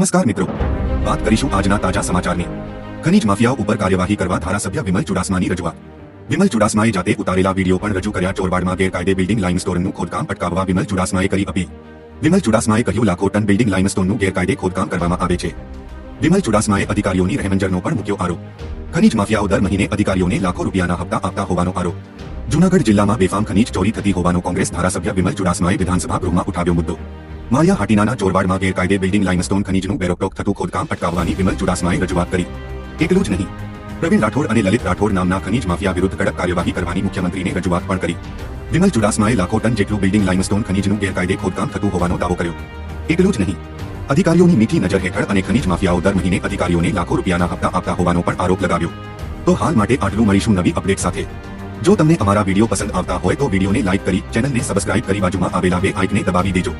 નમસ્કાર મિત્રો. વાત કરીશું આજના તાજા સમાચારની. ખનીજ માફિયા ઉપર કાર્યવાહી કરવા ધારાસભ્ય વિમલ ચુડાસમાની રજૂઆત. વિમલ ચુડાસમાએ જાતે ઉતારેલા વીડિયો પણ રજૂ કર્યા ચોરવાડમાં ગેરકાયદે બિલ્ડિંગ લાઇમસ્ટોનનું ખોદકામ અટકાવવા વિમલ ચુડાસમાએ કરી અપીલ. વિમલ ચુડાસમાએ કહ્યું લાખો ટન બિલ્ડિંગ લાઇમસ્ટોનનું ગેરકાયદે ખોદકામ કરવામાં આવે છે. વિમલ ચુડાસમાએ અધિકારીઓની રહેમંજરનો પણ મૂક્યો આરોપ. ખનીજ માફિયાઓ દર મહિને અધિકારીઓને લાખો રૂપિયાના હપ્તા આપતા હોવાનો આરોપ. જૂનાગઢ જિલ્લામાં બેફામ ખનીજ ચોરી થતી હોવાનો કોંગ્રેસ ધારાસભ્ય વિમલ ચુડાસમાએ વિધાનસભા ગૃહમાં ઉઠાવ્યો મુદ્દો. માળિયા હાટીનાના ચોરવાડમાં ગેરકાયદે બિલ્ડિંગ લાઇમસ્ટોન ખનીજનું બેરોકટોક થતું, ખોદકામ, અટકાવવાની વિમલ ચુડાસમાએ રજૂઆત કરી. એટલું જ નહીં. પ્રવીણ રાઠોડ અને લલિત રાઠોડ નામના ખનીજ માફિયા વિરુદ્ધ કડક કાર્યવાહી કરવાની મુખ્યમંત્રીને રજૂઆત પણ કરી. વિમલ ચુડાસમાએ લાખો ટન જેટલું બિલ્ડિંગ લાઇમસ્ટોન ખનીજનું ગેરકાયદે ખોદકામ થતું હોવાનો દાવો કર્યો. એટલું જ નહીં. અધિકારીઓની મીઠી નજર હેઠળ અને ખનીજ માફિયાઓ દર મહિને અધિકારીઓને લાખો રૂપિયાના હપ્તા આપતા હોવાનો પણ આરોપ લગાવ્યો. તો હાલ માટે આટલું મળીશું નવી અપડેટ સાથે. જો તમને અમારા વીડિયો પસંદ આવતા હોય તો વિડીયોને લાઇક કરી, ચેનલને સબસ્ક્રાઇબ કરી બાજુમાં આવેલા બે આઇકને દબાવી દેજો.